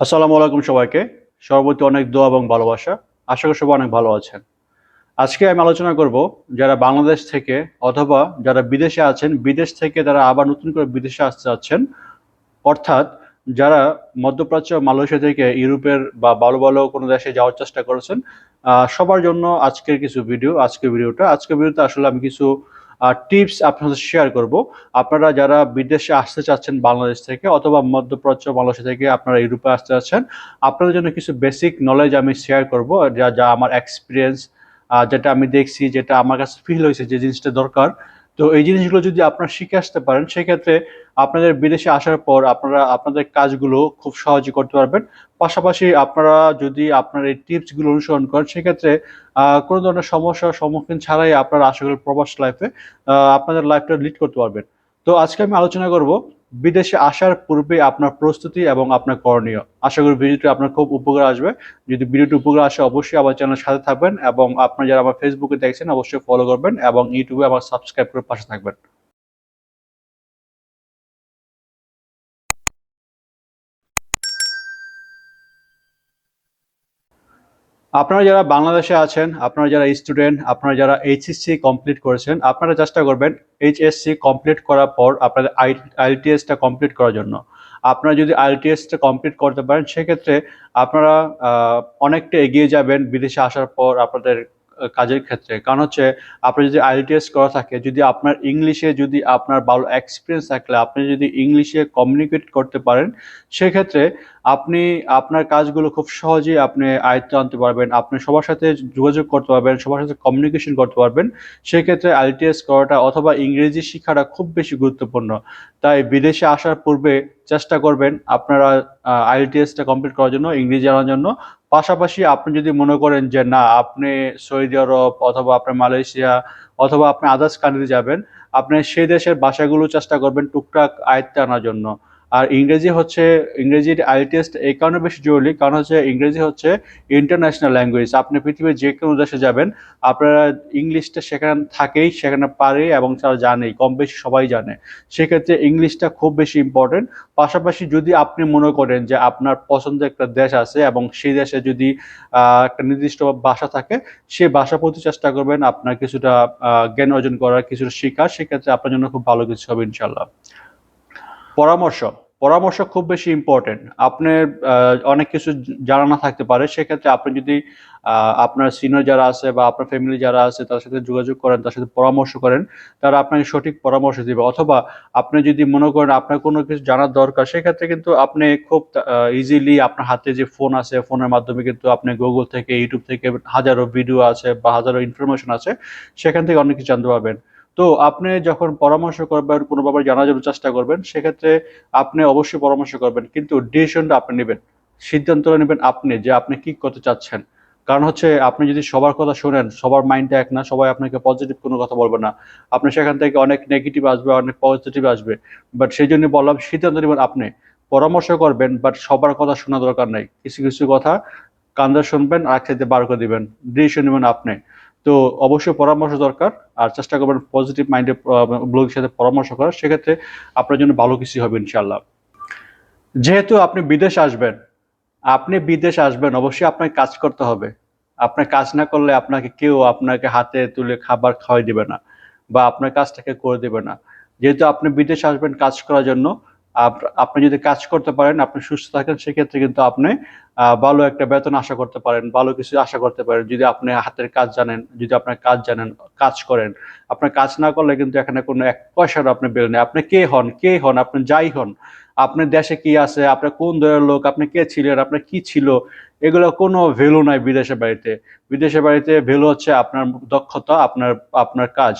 আসসালামু আলাইকুম সবাইকে। সর্বতি অনেক দোয়া এবং ভালোবাসা। আশা করি সবাই অনেক ভালো আছেন। আজকে আমি আলোচনা করব যারা বাংলাদেশ থেকে অথবা যারা বিদেশে আছেন, বিদেশ থেকে তারা আবার নতুন করে বিদেশে আসতে যাচ্ছেন, অর্থাৎ যারা মধ্যপ্রাচ্য মালয়েশিয়া থেকে ইউরোপের বা ভালো ভালো কোনো দেশে যাওয়ার চেষ্টা করেছেন সবার জন্য আজকের কিছু ভিডিও আজকের ভিডিওটা আজকের ভিডিওতে আসলে আমি কিছু টিপস আপনার সাথে শেয়ার করব। আপনারা যারা বিদেশে আসতে চাচ্ছেন বাংলাদেশ থেকে অথবা মধ্যপ্রাচ্য বাংলাদেশ থেকে আপনারা ইউরোপে আসতে চাচ্ছেন, আপনাদের জন্য কিছু বেসিক নলেজ আমি শেয়ার করব, যা যা আমার এক্সপিরিয়েন্স যেটা আমি দেখছি, যেটা আমার কাছে ফিল হয়েছে যে জিনিসটা দরকার। তো এই জিনিসগুলো যদি আপনারা শিখে আসতে পারেন, সেক্ষেত্রে আপনাদের বিদেশে আসার পর আপনারা আপনাদের কাজগুলো খুব সহজে করতে পারবেন। পাশাপাশি আপনারা যদি আপনার এই টিপসগুলো অনুসরণ করেন, সেক্ষেত্রে কোনো ধরনের সমস্যার সম্মুখীন ছাড়াই আপনারা আশা করি প্রবাস লাইফে আপনাদের লাইফটা লিড করতে পারবেন। তো আজকে আমি আলোচনা করব বিদেশে আসার পূর্বে আপনার প্রস্তুতি এবং আপনার করণীয়। আশা করি ভিডিওটি আপনার খুব উপকার আসবে। যদি ভিডিওটি উপকার আসে, অবশ্যই আমার চ্যানেল সাথে থাকবেন এবং আপনারা যারা আমার ফেসবুকে দেখছেন, অবশ্যই ফলো করবেন এবং ইউটিউবে আমার সাবস্ক্রাইব করে পাশে থাকবেন। আপনারা যারা বাংলাদেশে আছেন, আপনারা যারা স্টুডেন্ট আপনারা যারা এইচএসসি কমপ্লিট করেছেন, আপনারা চেষ্টা করবেন এইচএসসি কমপ্লিট করার পর আপনাদের আইএলটিএসটা কমপ্লিট করার জন্য। আপনারা যদি আইএলটিএসটা কমপ্লিট করতে পারেন, সেক্ষেত্রে আপনারা অনেকটা এগিয়ে যাবেন বিদেশে আসার পর আপনাদের কাজের ক্ষেত্রে। কারণ হচ্ছে, আপনার যদি আইএলটিএস করা থাকে, যদি আপনার ইংলিশে যদি আপনার ভালো এক্সপিরিয়েন্স থাকলে, আপনি যদি ইংলিশে কমিউনিকেট করতে পারেন, সেক্ষেত্রে আপনি আপনার কাজগুলো খুব সহজেই আপনি আয়ত্তে আনতে পারবেন, আপনি সবার সাথে যোগাযোগ করতে পারবেন, সবার সাথে কমিউনিকেশন করতে পারবেন, সেক্ষেত্রে আইটিএস করাটা অথবা ইংরেজি শিক্ষাটা খুব বেশি গুরুত্বপূর্ণ। তাই বিদেশে আসার পূর্বে চেষ্টা করবেন আপনারা আইএলটিএসটা কমপ্লিট করার জন্য, ইংরেজি জানার জন্য। পাশাপাশি আপনি যদি মনে করেন যে, না, আপনি সৌদি আরব অথবা আপনার মালয়েশিয়া অথবা আপনি আদার্স কান্ট্রিতে যাবেন, আপনি সেই দেশের ভাষাগুলো চেষ্টা করবেন টুকটাক আয়ত্তে আনার জন্য। আর ইংরেজি হচ্ছে ইংরেজির আইএলটিএস এই কারণে বেশি জরুরি, কারণ হচ্ছে ইংরেজি হচ্ছে ইন্টারন্যাশনাল ল্যাঙ্গুয়েজ আপনি পৃথিবীর যে কোনো দেশে যাবেন, আপনারা ইংলিশটা সেখানে থাকেই, সেখানে পারে এবং তারা জানেই, কম বেশি সবাই জানে। সেক্ষেত্রে ইংলিশটা খুব বেশি ইম্পর্টেন্ট পাশাপাশি যদি আপনি মনে করেন যে আপনার পছন্দের একটা দেশ আছে এবং সেই দেশে যদি একটা নির্দিষ্ট ভাষা থাকে, সে ভাষা প্রতি চেষ্টা করবেন আপনার কিছুটা জ্ঞান অর্জন করার, কিছুটা শেখার সেক্ষেত্রে আপনার জন্য খুব ভালো কিছু হবে ইনশাল্লাহ পরামর্শ। পরামর্শ খুব বেশি ইম্পর্টেন্ট আপনার অনেক কিছু জানা না থাকতে পারে, সেক্ষেত্রে আপনি যদি আপনার সিনিয়র যারা আছে বা আপনার ফ্যামিলি যারা আছে, তার সাথে যোগাযোগ করেন, তার সাথে পরামর্শ করেন, তারা আপনাকে সঠিক পরামর্শ দিবে। অথবা আপনি যদি মনে করেন আপনার কোনো কিছু জানার দরকার, সেক্ষেত্রে কিন্তু আপনি খুব ইজিলি আপনার হাতে যে ফোন আছে ফোনের মাধ্যমে কিন্তু আপনি গুগল থেকে ইউটিউব থেকে হাজারো ভিডিও আছে বা হাজারো ইনফরমেশন আছে, সেখান থেকে অনেক কিছু জানতে পারবেন। তো আপনি যখন পরামর্শ করবেন, কোনো ব্যাপারে জানার জন্য চেষ্টা করবেন, সেক্ষেত্রে আপনি অবশ্যই পরামর্শ করবেন, কিন্তু ডিসিশনটা আপনি নেবেন। সিদ্ধান্তটা নেবেন আপনি যে আপনি কি করতে চাচ্ছেন। কারণ হচ্ছে, আপনি যদি সবার কথা শোনেন, সবার মাইন্ডটা এক না, সবাই আপনাকে পজিটিভ কোনো কথা বলবে না। আপনি সেখান থেকে অনেক নেগেটিভ আসবে, অনেক পজিটিভ আসবে। বাট সেই জন্য বললাম, সিদ্ধান্ত নেবেন আপনি। পরামর্শ করবেন বাট সবার কথা শোনা দরকার নাই। কিছু কিছু কথা কান্দা শুনবেন, আর একসাথে বার করে দিবেন। ডিসিশন নেবেন আপনি। তো অবশ্যই পরামর্শ দরকার। আর চেষ্টা করবেন পজিটিভ মাইন্ডে ব্লগের সাথে পরামর্শ করার। সেক্ষেত্রে আপনার জন্য ভালো কিছু হবে ইনশাল্লাহ যেহেতু আপনি বিদেশ আসবেন, আপনি বিদেশ আসবেন, অবশ্যই আপনাকে কাজ করতে হবে। আপনার কাজ না করলে আপনাকে কেউ আপনাকে হাতে তুলে খাবার খাওয়াই দিবে না বা আপনার কাজটাকে করে দেবে না। যেহেতু আপনি বিদেশ আসবেন কাজ করার জন্য আপনি যদি কাজ করতে পারেন, আপনি সুস্থ থাকেন, সেক্ষেত্রে কিন্তু আপনি ভালো একটা বেতন আশা করতে পারেন, ভালো কিছু আশা করতে পারেন। যদি আপনি হাতের কাজ জানেন, যদি আপনার কাজ জানেন, কাজ করেন, আপনার কাজ না করলে কিন্তু এখানে কোনো এক পয়সারও আপনি বের নেই। আপনি কে হন? কে হন? আপনি যাই হন। আপনার দেশে কি আছে? আপনার কোন দলের লোক? আপনি কে ছিলেন? আপনার কি ছিল? এগুলো কোনো ভ্যালু নাই বিদেশের বাড়িতে। বিদেশের বাড়িতে ভ্যালু হচ্ছে আপনার দক্ষতা, আপনার আপনার কাজ।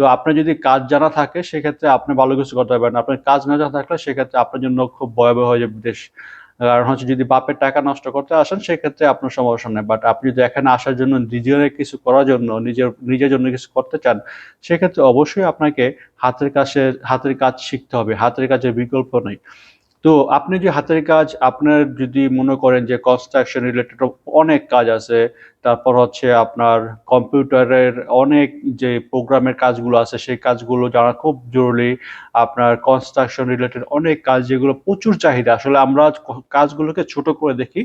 তো আপনার যদি কাজ জানা থাকে, সেক্ষেত্রে আপনি ভালো কিছু করতে পারবেন। আপনার কাজ না জানা থাকলে সেক্ষেত্রে আপনার জন্য খুব ভয়াবহ হয়ে যাবে বিদেশ কারণ হচ্ছে যদি বাপের টাকা নষ্ট করতে আসেন, সেক্ষেত্রে আপনার সমস্যা নেই। বাট আপনি যদি এখানে আসার জন্য নিজের কিছু করার জন্য, নিজের নিজের জন্য কিছু করতে চান, সেক্ষেত্রে অবশ্যই আপনাকে হাতের কাছে, হাতের কাজ শিখতে হবে। হাতের কাজের বিকল্প নেই। তো আপনি যে হাতের কাজ, আপনার যদি মনে করেন যে কনস্ট্রাকশন রিলেটেড অনেক কাজ আছে, তারপর হচ্ছে আপনার কম্পিউটারের অনেক যে প্রোগ্রামের কাজগুলো আছে, সেই কাজগুলো জানা খুব জরুরি। আপনার কনস্ট্রাকশন রিলেটেড অনেক কাজ যেগুলো প্রচুর চাহিদা। আসলে আমরা কাজগুলোকে ছোট করে দেখি,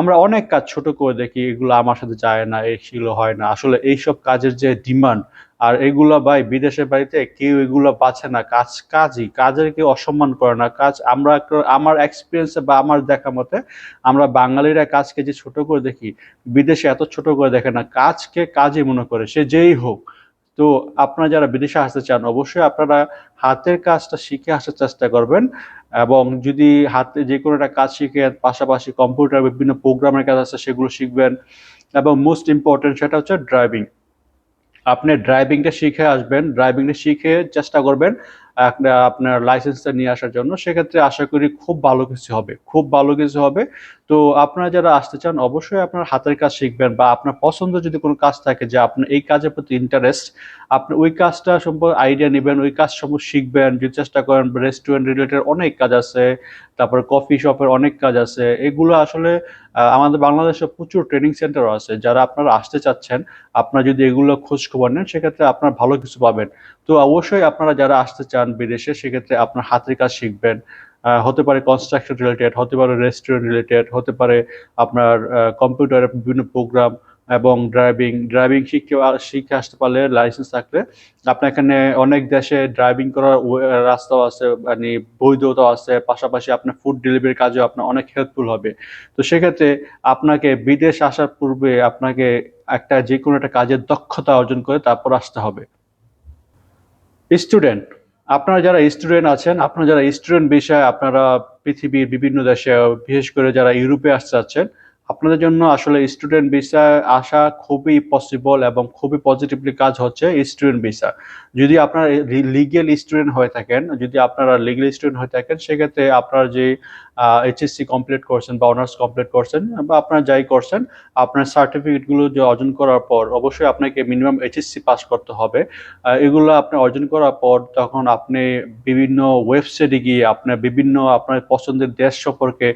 আমরা অনেক কাজ ছোট করে দেখি, এগুলো আমার সাথে যায় না, এগুলো হয় না। আসলে এইসব কাজের যে ডিমান্ড আর এগুলো ভাই বিদেশের বাড়িতে কেউ এগুলো পাচ্ছে না। কাজ, কাজই, কাজের কেউ অসম্মান করে না। কাজ আমরা আমার এক্সপিরিয়েন্সে বা আমার দেখা মতে আমরা বাঙালিরা কাজকে যে ছোট করে দেখি, বিদেশে এত ছোট করে দেখে না। কাজকে কাজই মনে করে, সে যেই হোক। তো আপনারা যারা বিদেশে আসতে চান, অবশ্যই আপনারা হাতের কাজটা শিখে আসার চেষ্টা করবেন এবং যদি হাতে যে কোনো একটা কাজ শিখে পাশাপাশি কম্পিউটার বিভিন্ন প্রোগ্রামের কাজ আছে, সেগুলো শিখবেন। এবং মোস্ট ইম্পর্টেন্ট সেটা হচ্ছে ড্রাইভিং আপনি ড্রাইভিংটা শিখে আসবেন ড্রাইভিংটা শিখে চেষ্টা করবেন। আপনার লাইসেন্সটা নিয়ে আসার জন্য, সেক্ষেত্রে আশা করি খুব ভালো কিছু হবে, খুব ভালো কিছু হবে। তো আপনারা যারা আসতে চান, অবশ্যই আপনার হাতের কাজ শিখবেন বা আপনার পছন্দ যদি কোনো কাজ থাকে যে আপনার এই কাজের প্রতি ইন্টারেস্ট আপনি ওই কাজটা সম্পর্কে আইডিয়া নেবেন, ওই কাজ সম্পর্কে শিখবেন, যদি চেষ্টা করেন রেস্টুরেন্ট রিলেটেড অনেক কাজ আছে, তারপর কফি শপের অনেক কাজ আছে। এগুলো আসলে আমাদের বাংলাদেশে প্রচুর ট্রেনিং সেন্টার আছে। যারা আপনারা আসতে চাচ্ছেন, আপনারা যদি এগুলো খোঁজ খবর নেন, সেক্ষেত্রে আপনারা ভালো কিছু পাবেন। তো অবশ্যই আপনারা যারা আসতে চান বিদেশে, সেক্ষেত্রে আপনার হাতের কাজ শিখবেন। হতে পারে কনস্ট্রাকশন রিলেটেড হতে পারে রেস্টুরেন্ট রিলেটেড হতে পারে আপনার কম্পিউটারের বিভিন্ন প্রোগ্রাম এবং ড্রাইভিং ড্রাইভিং শিখে শিখে আসতে পারলে লাইসেন্স থাকলে আপনার এখানে অনেক দেশে ড্রাইভিং করার রাস্তাও আছে মানে বৈধতাও আছে, পাশাপাশি আপনার ফুড ডেলিভারির কাজেও আপনার অনেক হেল্পফুল হবে। তো সেক্ষেত্রে আপনাকে বিদেশ আসার পূর্বে আপনাকে একটা যে কোনো একটা কাজের দক্ষতা অর্জন করে তারপর আসতে হবে। স্টুডেন্ট, আপনারা যারা স্টুডেন্ট আছেন, আপনারা যারা স্টুডেন্ট বিষয়ে আপনারা পৃথিবীর বিভিন্ন দেশে, বিশেষ করে যারা ইউরোপে আসতে চাচ্ছেন, আপনাদের জন্য আসলে স্টুডেন্ট ভিসায় আসা খুবই পসিবল এবং খুবই পজিটিভলি কাজ হচ্ছে স্টুডেন্ট ভিসা যদি আপনারা লিগেল স্টুডেন্ট হয়ে থাকেন, যদি আপনারা লিগেল স্টুডেন্ট হয়ে থাকেন, সেক্ষেত্রে আপনার যে এইচএসসি কমপ্লিট করছেন বা অনার্স কমপ্লিট করছেন বা আপনারা যাই করছেন, আপনার সার্টিফিকেটগুলো যে অর্জন করার পর অবশ্যই আপনাকে মিনিমাম এইচএসসি পাস করতে হবে। এগুলো আপনি অর্জন করার পর তখন আপনি বিভিন্ন ওয়েবসাইটে গিয়ে আপনার বিভিন্ন আপনার পছন্দের দেশ সম্পর্কে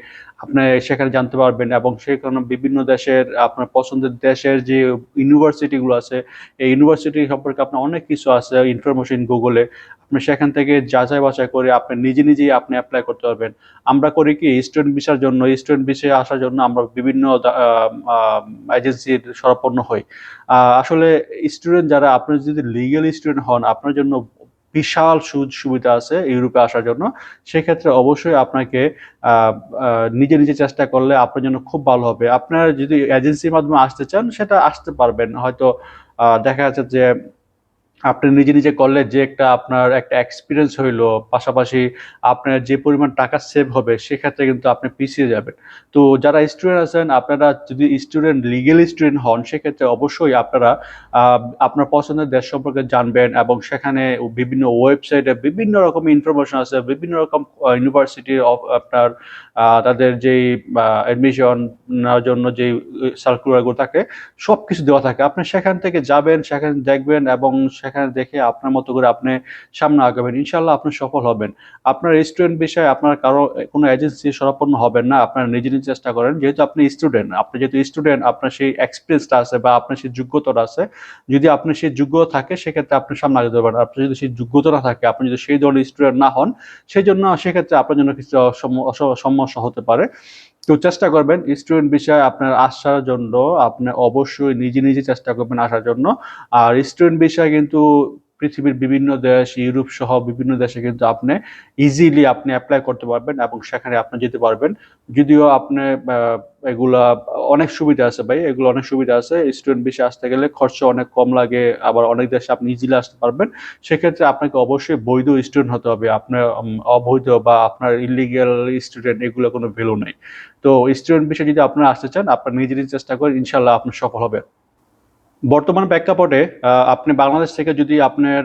আপনি সেখানে জানতে পারবেন এবং সেখানে বিভিন্ন দেশের আপনার পছন্দের দেশের যে ইউনিভার্সিটিগুলো আছে, এই ইউনিভার্সিটি সম্পর্কে আপনার অনেক কিছু আছে ইনফরমেশন গুগলে আপনি সেখান থেকে যাচাই বাছাই করে আপনি নিজে নিজেই আপনি অ্যাপ্লাই করতে পারবেন। আমরা করি কি স্টুডেন্ট ভিসার জন্য স্টুডেন্ট ভিসায় আসার জন্য আমরা বিভিন্ন এজেন্সির সরপন্ন হই। আসলে স্টুডেন্ট যারা, আপনি যদি লিগেল স্টুডেন্ট হন, আপনার জন্য বিশাল সুযোগ সুবিধা আছে ইউরোপে আসার জন্য। সেক্ষেত্রে অবশ্যই আপনাকে নিজে নিজে চেষ্টা করলে আপনার জন্য খুব ভালো হবে। আপনার যদি এজেন্সির মাধ্যমে আসতে চান, সেটা আসতে পারবেন। হয়তো দেখা যাচ্ছে যে আপনি নিজে নিজে করলে যে একটা আপনার একটা এক্সপিরিয়েন্স হইল, পাশাপাশি আপনার যে পরিমাণ টাকা সেভ হবে, সেক্ষেত্রে কিন্তু আপনি পিছিয়ে যাবেন। তো যারা স্টুডেন্ট আছেন, আপনারা যদি স্টুডেন্ট লিগেল স্টুডেন্ট হন, সেক্ষেত্রে অবশ্যই আপনারা আপনার পছন্দের দেশ সম্পর্কে জানবেন এবং সেখানে বিভিন্ন ওয়েবসাইটে বিভিন্ন রকম ইনফরমেশন আছে, বিভিন্ন রকম ইউনিভার্সিটির আপনার তাদের যেই অ্যাডমিশন নেওয়ার জন্য যে সার্কুলারগুলো থাকে সব কিছু দেওয়া থাকে। আপনি সেখান থেকে যাবেন, সেখানে দেখবেন এবং সেখানে দেখে আপনার মতো করে আপনি সামনে আগাবেন। ইনশাল্লাহ আপনি সফল হবেন। আপনার স্টুডেন্ট বিষয়ে আপনার কারও কোনো এজেন্সি সরাপন্ন হবেন না। আপনার নিজে নিজে চেষ্টা করেন। যেহেতু আপনি স্টুডেন্ট আপনি যেহেতু স্টুডেন্ট আপনার সেই এক্সপিরিয়েন্সটা আছে বা আপনার সেই যোগ্যতাটা আছে, যদি আপনি সেই যোগ্য থাকে, সেক্ষেত্রে আপনি সামনে আগাতে পারবেন। আপনি যদি সেই যোগ্যতা না থাকে, আপনি যদি সেই ধরনের স্টুডেন্ট না হন সেই জন্য সেক্ষেত্রে আপনার জন্য কিছু সমস্যা হতে পারে। তো চেষ্টা করবেন স্টুডেন্ট বিষয়ে আপনার আসার জন্য, আপনি অবশ্যই নিজে নিজে চেষ্টা করবেন আসার জন্য। আর স্টুডেন্ট বিষয়ে কিন্তু পৃথিবীর বিভিন্ন দেশ, ইউরোপ সহ বিভিন্ন দেশে কিন্তু আপনি ইজিলি আপনি অ্যাপ্লাই করতে পারবেন এবং সেখানে আপনি যেতে পারবেন। যদিও আপনি এগুলা অনেক সুবিধা আছে ভাই, এগুলো অনেক সুবিধা আছে। স্টুডেন্ট বিষয়ে আসতে গেলে খরচা অনেক কম লাগে, আবার অনেক দেশে আপনি ইজিলি আসতে পারবেন। সেক্ষেত্রে আপনাকে অবশ্যই বৈধ স্টুডেন্ট হতে হবে। আপনার অবৈধ বা আপনার ইলিগেল স্টুডেন্ট এগুলো কোনো ভ্যালু নেই। তো স্টুডেন্ট বিষয়ে যদি আপনারা আসতে চান, আপনার নিজে নিজে চেষ্টা করেন ইনশাল্লাহ আপনার সফল হবেন। বর্তমান প্রেক্ষাপটে আপনি বাংলাদেশ থেকে যদি আপনার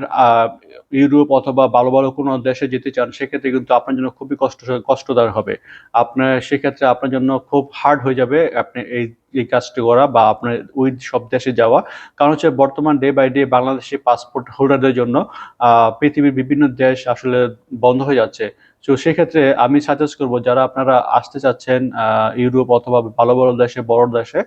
ইউরোপ অথবা ভালো ভালো কোনো দেশে যেতে চান, সেক্ষেত্রে কিন্তু আপনার জন্য খুবই কষ্ট, কষ্টদায়ক হবে। আপনার, সেক্ষেত্রে আপনার জন্য খুব হার্ড হয়ে যাবে আপনি এই এই কাজটি করা বা আপনার ওই সব দেশে যাওয়া। কারণ হচ্ছে বর্তমান day by day Bangladeshi passport হোল্ডারদের জন্য পৃথিবীর বিভিন্ন দেশ আসলে বন্ধ হয়ে যাচ্ছে। তো সেক্ষেত্রে আমি সাজেস্ট করব যারা আপনারা আসতে চাচ্ছেন ইউরোপ অথবা ভালো বড় দেশে বড় দেশে,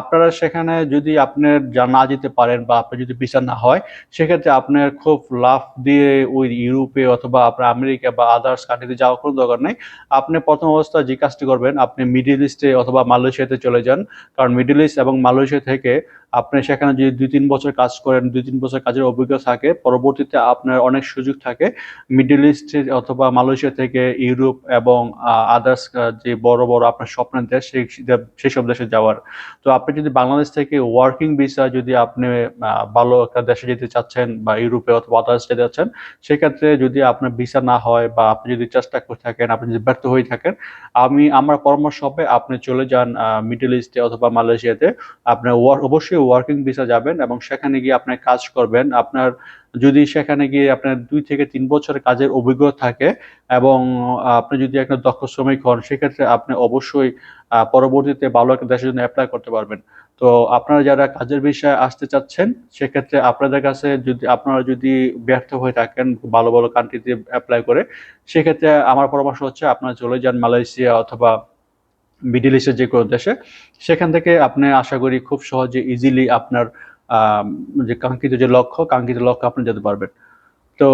আপনারা সেখানে যদি আপনি যা না যেতে পারেন বা আপনার যদি বিচার না হয়, সেক্ষেত্রে আপনার খুব লাভ দিয়ে ওই ইউরোপে অথবা আপনার আমেরিকা বা আদার্স কান্ট্রিতে যাওয়ার কোনো দরকার নেই। আপনি প্রথম অবস্থা যে কাজটি করবেন, আপনি মিডিল ইস্টে অথবা মালয়েশিয়াতে চলে যান। কারণ মিডিল ইস্ট এবং মালয়েশিয়া থেকে আপনি সেখানে যদি দুই, তিন বছর কাজ করেন, দুই, তিন বছর কাজের অভিজ্ঞতা থাকে, পরবর্তীতে আপনার অনেক সুযোগ থাকে। মিডল ইস্ট অথবা মালয়েশিয়া থেকে ইউরোপ এবং আদার্স যে বড় বড় আপনার স্বপ্নের দেশ, সেই সেই সব দেশে যাওয়ার। তো আপনি যদি বাংলাদেশ থেকে ওয়ার্কিং ভিসা যদি আপনি ভালো একটা দেশে যেতে চাচ্ছেন বা ইউরোপে অথবা আদার্স যেতে চাচ্ছেন, সেক্ষেত্রে যদি আপনার ভিসা না হয় বা আপনি যদি চেষ্টা করে থাকেন, আপনি যদি ব্যর্থ হয়ে থাকেন, আমি, আমার পরামর্শ হবে আপনি চলে যান মিডল ইস্টে অথবা মালয়েশিয়াতে আপনার অবশ্যই ওয়ার্কিং ভিসা যাবেন এবং সেখানে গিয়ে আপনি কাজ করবেন। আপনার যদি সেখানে গিয়ে আপনার দুই থেকে তিন বছরের কাজের অভিজ্ঞতা থাকে এবং আপনি যদি একটা দক্ষ শ্রমিক হন, সেক্ষেত্রে আপনি অবশ্যই পরবর্তীতে ভালো একটা দেশের জন্য অ্যাপ্লাই করতে পারবেন। তো আপনারা যারা কাজের বিষয়ে আসতে চাচ্ছেন, সেক্ষেত্রে আপনাদের কাছে যদি, আপনারা যদি ব্যর্থ হয়ে থাকেন, ভালো ভালো কান্ট্রিতে অ্যাপ্লাই করে, সেক্ষেত্রে আমার পরামর্শ হচ্ছে আপনারা চলে যান মালয়েশিয়া অথবা মিডিল ইস্টের যে কোনো দেশে সেখান থেকে আপনি আশা করি খুব সহজে ইজিলি আপনার যে কাঙ্ক্ষিত যে লক্ষ্য, কাঙ্ক্ষিত লক্ষ্য আপনি যেতে পারবেন। তো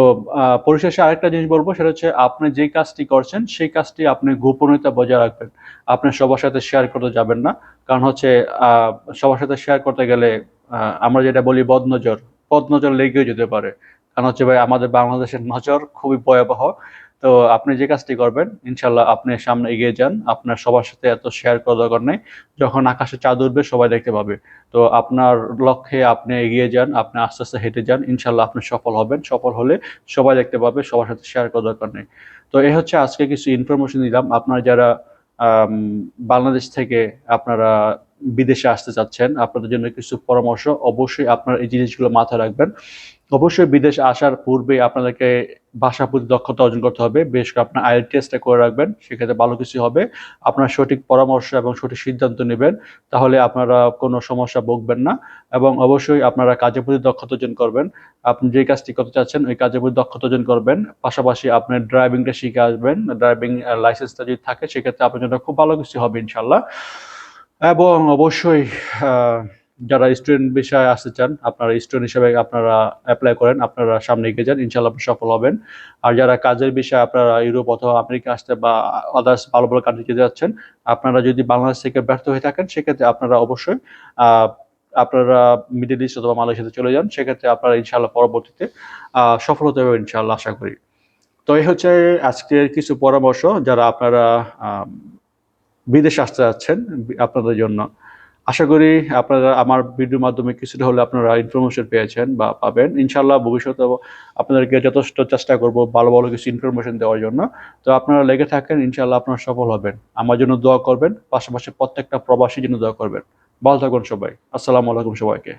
পরিশেষে আরেকটা জিনিস বলব, সেটা হচ্ছে আপনি যে কাজটি করছেন, সেই কাজটি আপনি গোপনীয়তা বজায় রাখবেন। আপনি সবার সাথে শেয়ার করতে যাবেন না। কারণ হচ্ছে সবার সাথে শেয়ার করতে গেলে আমরা যেটা বলি বদনজর বদনজর লেগেও যেতে পারে। কারণ হচ্ছে ভাই, আমাদের বাংলাদেশের নজর খুবই ভয়াবহ। তো আপনি যে কাজটি করবেন ইনশাল্লাহ আপনি সামনে এগিয়ে যান। আপনার সবার সাথে এত শেয়ার করার দরকার নেই। যখন আকাশে চাঁদ উঠবে, সবাই দেখতে পাবে। তো আপনার লক্ষ্যে আপনি এগিয়ে যান, আপনি আস্তে আস্তে হেঁটে যান। ইনশাল্লাহ আপনি সফল হবেন। সফল হলে সবাই দেখতে পাবে, সবার সাথে শেয়ার করার দরকার নেই। তো এই হচ্ছে আজকে কিছু ইনফরমেশন দিলাম। আপনারা যারা বাংলাদেশ থেকে আপনারা বিদেশে আসতে চাচ্ছেন, আপনাদের জন্য কিছু পরামর্শ, অবশ্যই আপনারা এই জিনিসগুলো মাথায় রাখবেন। অবশ্যই বিদেশে আসার পূর্বে আপনাদেরকে ভাষা প্রতি দক্ষতা অর্জন করতে হবে। বেশ আপনার আইএলটিএসটা করে রাখবেন, সেক্ষেত্রে ভালো কিছু হবে। আপনার সঠিক পরামর্শ এবং সঠিক সিদ্ধান্ত নেবেন, তাহলে আপনারা কোনো সমস্যা ভুগবেন না। এবং অবশ্যই আপনারা কাজের প্রতি দক্ষতা অর্জন করবেন। আপনি যে কাজটি করতে চাচ্ছেন, ওই কাজের প্রতি দক্ষতা অর্জন করবেন। পাশাপাশি আপনি ড্রাইভিংটা শিখে আসবেন। ড্রাইভিং লাইসেন্সটা যদি থাকে, সেক্ষেত্রে আপনার জন্য খুব ভালো কিছু হবে ইনশাল্লাহ এবং অবশ্যই যারা স্টুডেন্ট বিষয়ে আসতে চান, আপনারা স্টুডেন্ট হিসেবে আপনারা অ্যাপ্লাই করেন, আপনারা সামনে এগিয়ে যান ইনশাল্লাহ সফল হবেন। আর যারা কাজের বিষয়ে আপনারা ইউরোপ অথবা আমেরিকা আসতে বা আদার্স ভালো ভালো কান্ট্রি যেতে যাচ্ছেন, আপনারা যদি বাংলাদেশ থেকে ব্যর্থ হয়ে থাকেন, সেক্ষেত্রে আপনারা অবশ্যই আপনারা মিডল ইস্ট অথবা মালয়েশিয়াতে চলে যান। সেক্ষেত্রে আপনারা ইনশাল্লাহ পরবর্তীতে সফল হতে হবে ইনশাল্লাহ আশা করি। তো এই হচ্ছে আজকের কিছু পরামর্শ, যারা আপনারা বিদেশে আসতে যাচ্ছেন আপনাদের জন্য। আশা করি আপনারা আমার ভিডিওর মাধ্যমে কিছুটা হলে আপনারা ইনফরমেশন পেয়েছেন বা পাবেন। ইনশাল্লাহ ভবিষ্যতে আপনাদেরকে যথেষ্ট চেষ্টা করব ভালো ভালো কিছু ইনফরমেশন দেওয়ার জন্য। তো আপনারা লেগে থাকেন ইনশাল্লাহ আপনারা সফল হবেন। আমার জন্য দোয়া করবেন, পাশাপাশি প্রত্যেকটা প্রবাসীর জন্য দোয়া করবেন। ভালো থাকুন সবাই। আসসালামু আলাইকুম সবাইকে।